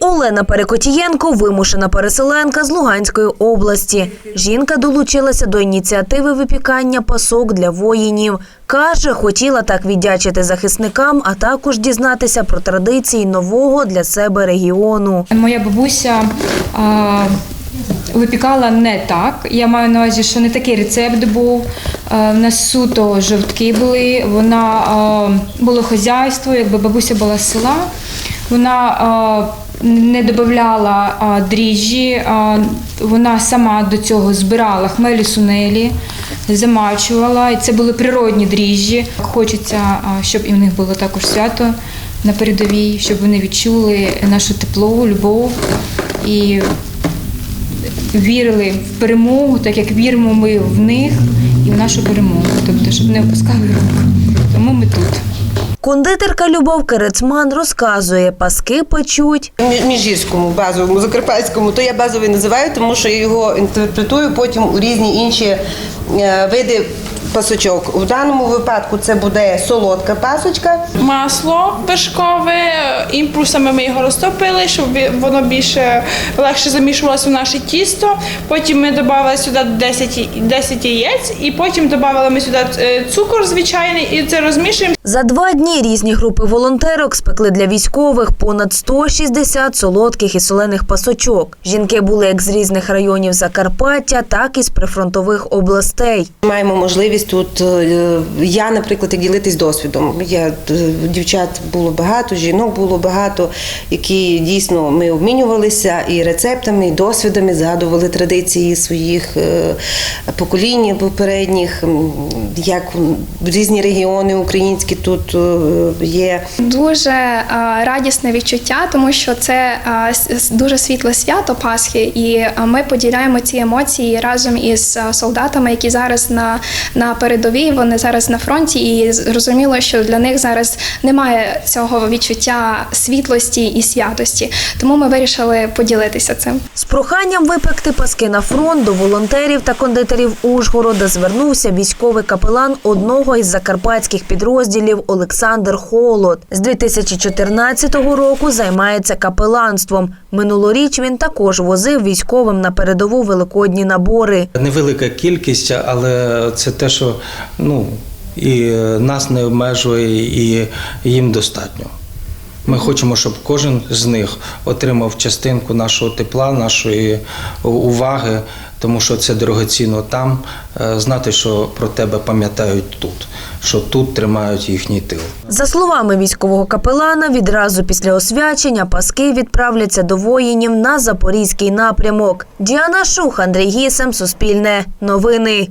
Олена Перекотієнко вимушена переселенка з Луганської області. Жінка долучилася до ініціативи випікання пасок для воїнів. Каже, хотіла так віддячити захисникам, а також дізнатися про традиції нового для себе регіону. Моя бабуся випікала не так. Я маю на увазі, що не такий рецепт був. В нас суто жовтки були. Вона було хазяйство, якби бабуся була з села. Вона не додавала дріжджі, вона сама до цього збирала хмелі сунелі, замачувала. І це були природні дріжджі. Хочеться, щоб і в них було також свято на передовій, щоб вони відчули нашу тепло, любов і вірили в перемогу, так як віримо ми в них і в нашу перемогу. Тобто, щоб не опускали рук. Тому ми тут. Кондитерка Любов Керецман розказує, паски печуть Мі- Міжгірському базовому закарпатському, то я базовий називаю, тому що я його інтерпретую потім у різні інші е, види пасочок. У даному випадку це буде солодка пасочка. масло вершкове, імпульсами ми його розтопили, щоб воно більше легше замішувалося в наше тісто. Потім ми додали сюди 10, 10 яєць, і потім додали ми сюди е, цукор звичайний, і це розмішуємо. За два дні різні групи волонтерок спекли для військових понад 160 солодких і солених пасочок. Жінки були як з різних районів Закарпаття, так і з прифронтових областей. Маємо можливість тут. е, Я, наприклад, ділитись досвідом. Я е, дівчат було багато, жінок було багато, які дійсно ми обмінювалися і рецептами, і досвідами, згадували традиції своїх е, поколінь попередніх, як різні регіони українські тут е, є. Дуже е, радісне відчуття, тому що це е, дуже світле свято Пасхи, і ми поділяємо ці емоції разом із солдатами, які зараз на, на передовій, вони зараз на фронті, і зрозуміло, що для них зараз немає цього відчуття світлості і святості. Тому ми вирішили поділитися цим. З проханням випекти паски на фронт до волонтерів та кондитерів Ужгорода звернувся військовий капелан одного із закарпатських підрозділів Олександр Холод. З 2014 року займається капеланством. Минулоріч він також возив військовим на передову великодні набори. Невелика кількість, але це те, що ну, і нас не обмежує, і їм достатньо. Ми хочемо, щоб кожен з них отримав частинку нашого тепла, нашої уваги, тому що це дорогоцінно там. е, Знати, що про тебе пам'ятають тут, що тут тримають їхній тил. За словами військового капелана, відразу після освячення паски відправляться до воїнів на запорізький напрямок. Діана Шух, Андрій Гісем, Суспільне, Новини.